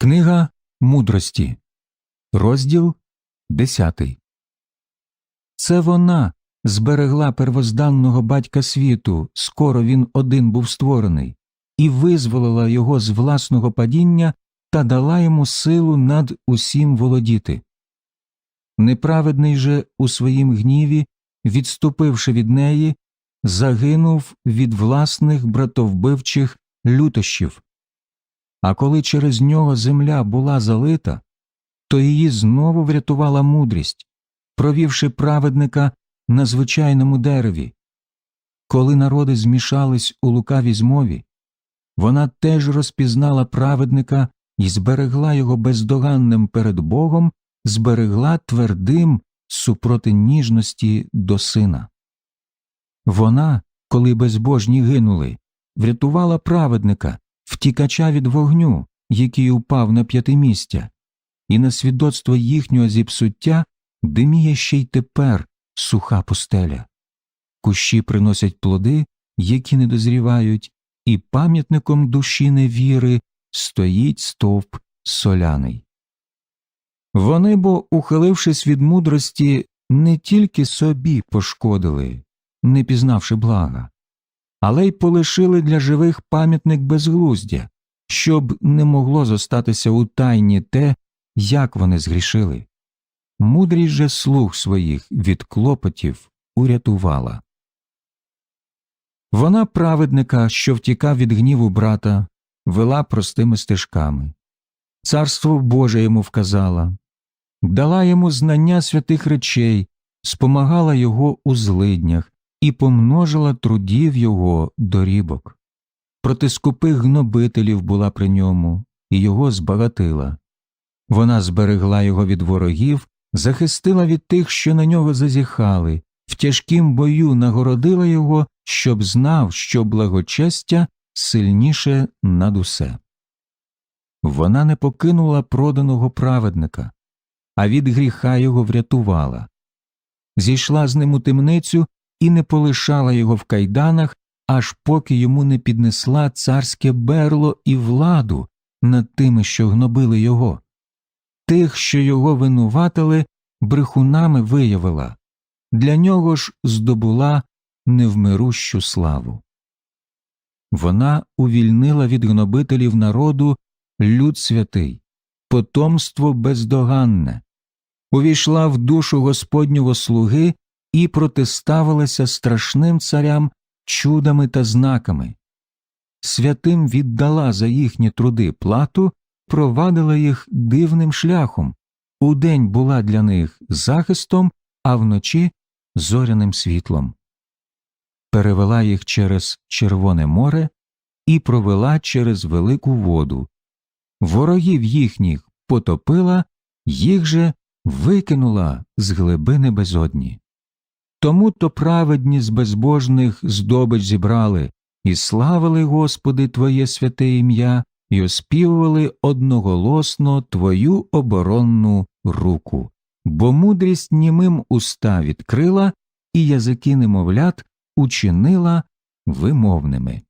Книга мудрості, розділ 10. Це вона зберегла первозданного батька світу, скоро він один був створений, і визволила його з власного падіння та дала йому силу над усім володіти. Неправедний же у своїм гніві, відступивши від неї, загинув від власних братовбивчих лютощів. А коли через нього земля була залита, то її знову врятувала мудрість, провівши праведника на звичайному дереві. Коли народи змішались у лукавій змові, вона теж розпізнала праведника і зберегла його бездоганним перед Богом, зберегла твердим супроти ніжності до сина. Вона, коли безбожні гинули, врятувала праведника, втікача від вогню, який упав на п'ятимістя, і на свідоцтво їхнього зіпсуття диміє ще й тепер суха пустеля. Кущі приносять плоди, які не дозрівають, і пам'ятником душі невіри стоїть стовп соляний. Вони бо, ухилившись від мудрості, не тільки собі пошкодили, не пізнавши блага, але й полишили для живих пам'ятник безглуздя, щоб не могло зостатися у тайні те, як вони згрішили. Мудрість же слух своїх від клопотів урятувала. Вона праведника, що втікав від гніву брата, вела простими стежками. Царство Боже йому вказала, дала йому знання святих речей, спомагала його у злиднях і помножила трудів його дорібок. Проти скупих гнобителів була при ньому, і його збагатила. Вона зберегла його від ворогів, захистила від тих, що на нього зазіхали, в тяжкім бою нагородила його, щоб знав, що благочестя сильніше над усе. Вона не покинула проданого праведника, а від гріха його врятувала. Зійшла з ним у темницю і не полишала його в кайданах, аж поки йому не піднесла царське берло і владу над тими, що гнобили його. Тих, що його винуватили, брехунами виявила, для нього ж здобула невмирущу славу. Вона увільнила від гнобителів народу люд святий, потомство бездоганне, увійшла в душу Господнього слуги і протиставилася страшним царям чудами та знаками. Святим віддала за їхні труди плату, провадила їх дивним шляхом, удень була для них захистом, а вночі зоряним світлом. Перевела їх через Червоне море і провела через велику воду. Ворогів їхніх потопила, їх же викинула з глибини безодні. Тому то праведні з безбожних здобич зібрали, і славили, Господи, Твоє святе ім'я, і оспівували одноголосно Твою оборонну руку, бо мудрість німим уста відкрила, і язики немовлят учинила вимовними.